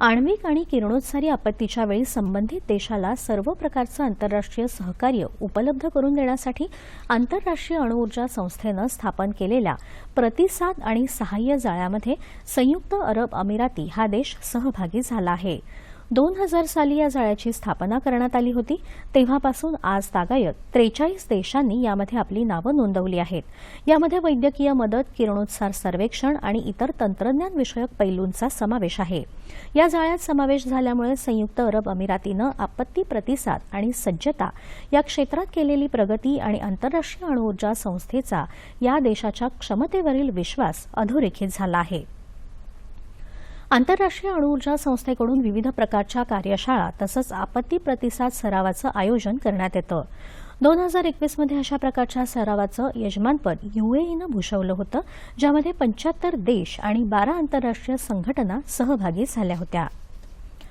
आण्विक आणि किरणोत्सारी आपत्तीच्या वेळी संबंधित देशाला सर्व प्रकारचं आंतरराष्ट्रीय सहकार्य उपलब्ध करून देण्यासाठी आंतरराष्ट्रीय अणुऊर्जा संस्थेनं स्थापन केलेल्या प्रतिसाद आणि सहाय्य जाळ्यामध्ये संयुक्त अरब अमिराती हा देश सहभागी झाला आहे. दोन हजार साली या जाळ्याची स्थापना करण्यात आली होती. तेव्हापासून आज तागायत त्रेचाळीस देशांनी यामध्ये आपली नावं नोंदवली आहेत. यामध्ये वैद्यकीय मदत किरणोत्सार सर्वेक्षण आणि इतर तंत्रज्ञानविषयक पैलूंचा समावेश आहे. या जाळ्यात समावेश झाल्यामुळे संयुक्त अरब अमिरातीनं आपत्ती प्रतिसाद आणि सज्जता या क्षेत्रात केलेली प्रगती आणि आंतरराष्ट्रीय अणुऊर्जा संस्थेचा या देशाच्या क्षमतेवरील विश्वास अधोरेखित झाला आहे. आंतरराष्ट्रीय अणुऊर्जा संस्थेकडून विविध प्रकारच्या कार्यशाळा तसंच आपत्ती प्रतिसाद सरावाचं आयोजन करण्यात येतं. दोन हजार एकवीसमध्ये अशा प्रकारच्या सरावाचं यजमानपद युएईनं भूषवलं होतं ज्यामध्ये पंच्याहत्तर देश आणि बारा आंतरराष्ट्रीय संघटना सहभागी झाल्या होत्या.